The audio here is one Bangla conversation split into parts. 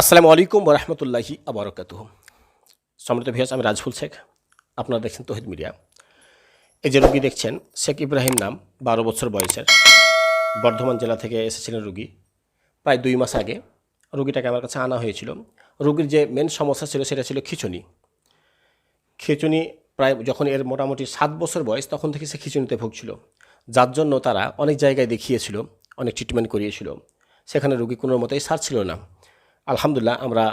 আসসালামু আলাইকুম রহমতুল্লাহি আবরকাত সম্মানিত ভিয়াস আমি রাজফুল শেখ। আপনারা দেখছেন তহিদ মিডিয়া। এই যে রুগী দেখছেন, শেখ ইব্রাহিম নাম, বারো বছর বয়সের। বর্ধমান জেলা থেকে এসেছিলেন রুগী প্রায় দুই মাস আগে। রুগীটাকে আমার কাছে আনা হয়েছিল। রুগীর যে মেন সমস্যা ছিল, সেটা ছিল খিচুনি। খিচুনি প্রায় যখন এর মোটামুটি সাত বছর বয়স, তখন থেকে সে খিচুনিতে ভুগছিল। যার জন্য তারা অনেক জায়গায় দেখিয়েছিল, অনেক ট্রিটমেন্ট করিয়েছিল। সেখানে রুগী কোনো মতেই সারছিল না। আলহামদুলিল্লাহ, আমরা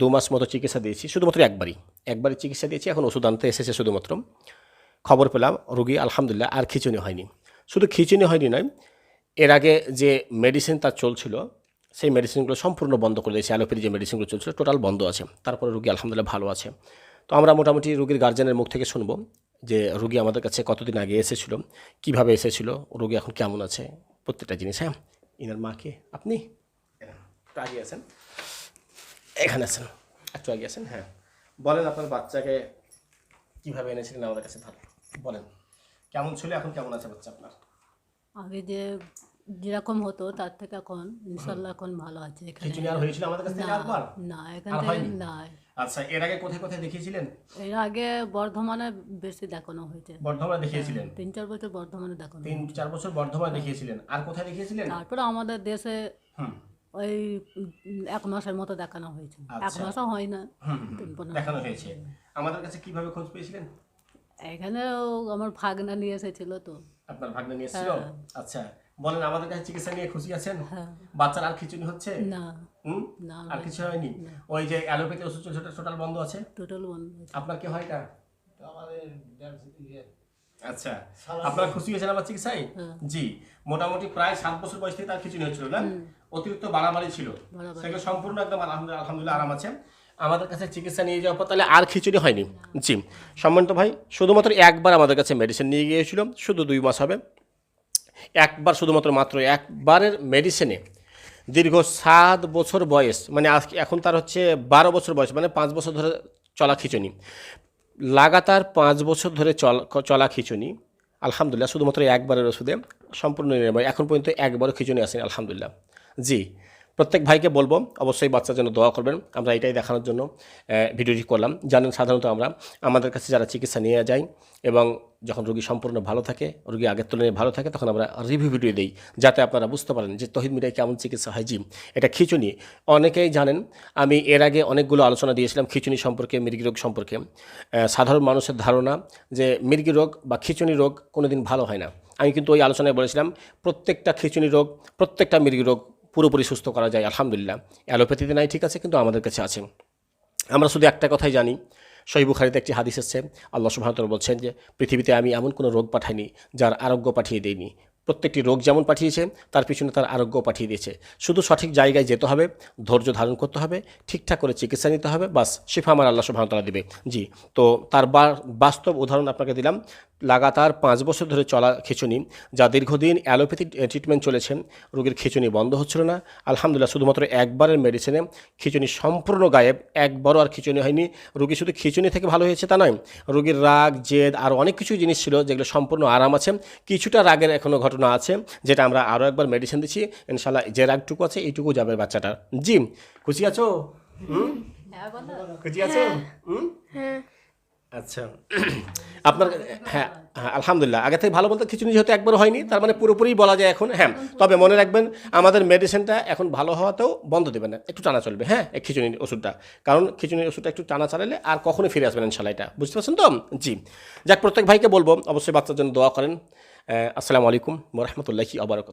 দু মাস মতো চিকিৎসা দিয়েছি, শুধুমাত্র একবারই। একবারই চিকিৎসা দিয়েছি, এখন ওষুধ আনতে এসেছে শুধুমাত্র। খবর পেলাম, রুগী আলহামদুলিল্লাহ আর খিচুনি হয়নি। শুধু খিচুনি হয়নি নয়, এর আগে যে মেডিসিন তার চলছিল, সেই মেডিসিনগুলো সম্পূর্ণ বন্ধ করে দিয়েছে। অ্যালোপ্যাথি যে মেডিসিনগুলো চলছিল টোটাল বন্ধ আছে। তারপরে রুগী আলহামদুলিল্লাহ ভালো আছে। তো আমরা মোটামুটি রুগীর গার্জেনের মুখ থেকে শুনব যে রুগী আমাদের কাছে কতদিন আগে এসেছিল, কীভাবে এসেছিল, রুগী এখন কেমন আছে, প্রত্যেকটা জিনিস হ্যাঁ? ইনার মাকে, আপনি? আগে আছেন। এখানে আছেন। একটু আগে আছেন? হ্যাঁ। বলেন আপনার বাচ্চাকে কীভাবে এনেছিলেন আমাদের কাছে ধরেন বলেন। কেমন ছিল এখন কেমন আছে বাচ্চা আপনার? আগে যে যেরকম হতো তার থেকে এখন ইনশাল্লাহ এখন ভালো আছে এখানে। আর হয়েছিল আমাদের কাছ থেকে একবার না এখান থেকে না আচ্ছা এর আগে কোথায় কোথায় দেখিয়েছিলেন? এর আগে বর্ধমানে বেশি দেখানো হয়েছে। বর্ধমানে দেখিয়েছিলেন? তিন চার বছর বর্ধমানে দেখানো তিন চার বছর বর্ধমানে দেখিয়েছিলেন। আর কোথায় দেখিয়েছিলেন? তারপরে আমাদের দেশে হুম। ওই এক মাসের মতো দেখানো হয়েছে। এক আচ্ছা। মাসও হয় না তিন পনেরো দেখানো হয়েছে। আমাদের কাছে কীভাবে খোঁজ পেয়েছিলেন? এখানেও আমার ভাগনা নিয়ে এসেছিল তো। আপনার ভাগ্নে নিয়ে এসেছিল? হ্যাঁ। আচ্ছা। বলেন আমাদের কাছে চিকিৎসা নিয়ে খুশি আছেন? হ্যাঁ। বাচ্চার আর খিচুনি হচ্ছে? না। হুম? না আর কিছু হয়নি? ওই যে অ্যালোপ্যাথি ওষুধ চলছে ওটা টোটাল বন্ধ আছে? টোটাল বন্ধ হয়েছে আপনার কি হয় না আচ্ছা। আপনার খুশি হয়েছেন আমার চিকিৎসায়? হ্যাঁ। জি। মোটামুটি প্রায় সাত বছর বয়স থেকে তার খিচুনি হচ্ছিল না? অতিরিক্ত বাড়াবাড়ি ছিল। সেগুলো সম্পূর্ণ একদম আলহামদুলিল্লাহ আলহামদুলিল্লাহ আরাম আছে আমাদের কাছে চিকিৎসা নিয়ে যাওয়ার পর তাহলে আর খিচুড়ি হয়নি। জি। সম্মানিত ভাই শুধুমাত্র একবার আমাদের কাছে মেডিসিন নিয়ে গিয়েছিল শুধু দুই মাস হবে। একবার শুধুমাত্র মাত্র একবারের মেডিসিনে দীর্ঘ সাত বছর বয়স মানে আজকে এখন তার হচ্ছে বারো বছর বয়স মানে পাঁচ বছর ধরে চলা খিচুনি লাগাতার পাঁচ বছর ধরে চল চলা খিচুনি আলহামদুলিল্লাহ শুধুমাত্র একবারের ওষুধে সম্পূর্ণ নিরাময়। এখন পর্যন্ত একবারও খিচুনি আসেনি আলহামদুলিল্লাহ। জি, প্রত্যেক ভাইকে বলব অবশ্যই বাচ্চার জন্য দোয়া করবেন। আমরা এটাই দেখানোর জন্য ভিডিওটি করলাম। জানেন সাধারণত আমরা আমাদের কাছে যারা চিকিৎসা নিয়ে যাই এবং যখন রোগী সম্পূর্ণ ভালো থাকে, রোগী আগের তুলনায় ভালো থাকে, তখন আমরা রিভিউ ভিডিও দিই, যাতে আপনারা বুঝতে পারেন যে তহিদ মিডিয়ায় কেমন চিকিৎসা হয়। জি, এটা খিচুনি। অনেকেই জানেন, আমি এর আগে অনেকগুলো আলোচনা দিয়েছিলাম খিচুনি সম্পর্কে মৃগী রোগ সম্পর্কে। সাধারণ মানুষের ধারণা যে মৃগী রোগ বা খিচুনি রোগ কোনোদিন ভালো হয় না। আমি কিন্তু ওই আলোচনায় বলেছিলাম, প্রত্যেকটা খিচুনি রোগ, প্রত্যেকটা মৃগী রোগ পুরোপুরি সুস্থ করা যায়, আলহামদুলিল্লাহ। অ্যালোপ্যাথিতে নাই, ঠিক আছে, কিন্তু আমাদের কাছে আছে। আমরা শুধু একটা কথাই জানি সহি বুখারিতে একটি হাদিস এসছে, আল্লাহ সুবহানাহু বলছেন যে, পৃথিবীতে আমি এমন কোনো রোগ পাঠাইনি, যার আরোগ্য পাঠিয়ে দেইনি। প্রত্যেকটি রোগ যেমন পাঠিয়েছে, তার পিছনে তার আরোগ্য পাঠিয়ে দিয়েছে। শুধু সঠিক জায়গায় যেতে হবে, ধৈর্য ধারণ করতে হবে, ঠিকঠাক করে চিকিৎসা নিতে হবে, বাস শিফা আমার আল্লাহ সুবহানাহু দিবে। জি, তো তার বাস্তব উদাহরণ আপনাকে দিলাম। লাগাতার পাঁচ বছর ধরে চলা খিচুনি, যা দীর্ঘদিন অ্যালোপ্যাথি ট্রিটমেন্ট চলেছে, রোগীর খিচুনি বন্ধ হচ্ছিল না। আলহামদুলিল্লাহ, শুধুমাত্র একবারের মেডিসিনে খিচুনি সম্পূর্ণ গায়েব, একবারও আর খিচুনি হয়নি। রোগী শুধু খিচুনি থেকে ভালো হয়েছে তা নয়, রোগীর রাগ, জেদ আর অনেক কিছু জিনিস ছিল যেগুলো সম্পূর্ণ আরাম আছে। কিছুটা রাগের এখনও ঘটনা আছে যেটা আমরা আরও একবার মেডিসিন দিচ্ছি। ইনশাল্লাহ যে রাগটুকু আছে এইটুকু যাবে বাচ্চাটা জি খুশি আছো? হুম? খুশি আছো? হুম? আচ্ছা। আপনার হ্যাঁ হ্যাঁ আলহামদুলিল্লাহ। আগে থেকে ভালো বলতে খিচুড়ি যেহেতু একবার হয়নি, তার মানে পুরোপুরি বলা যায় এখন হ্যাঁ। তবে মনে রাখবেন, আমাদের মেডিসিনটা এখন ভালো হওয়াতেও বন্ধ দেবেন না, একটু টানা চলবে হ্যাঁ এই খিচুড়ির ওষুধটা। কারণ খিচুড়ির ওষুধটা একটু টানা চালালে আর কখনোই ফিরে আসবেন ইনশাল্লাহ এটা। বুঝতে পারছেন তো? জি। যাক, প্রত্যেক ভাইকে বলব, অবশ্যই বাচ্চার জন্য দোয়া করেন। আসসালামু আলাইকুম রহমতুল্লাহি আবরকত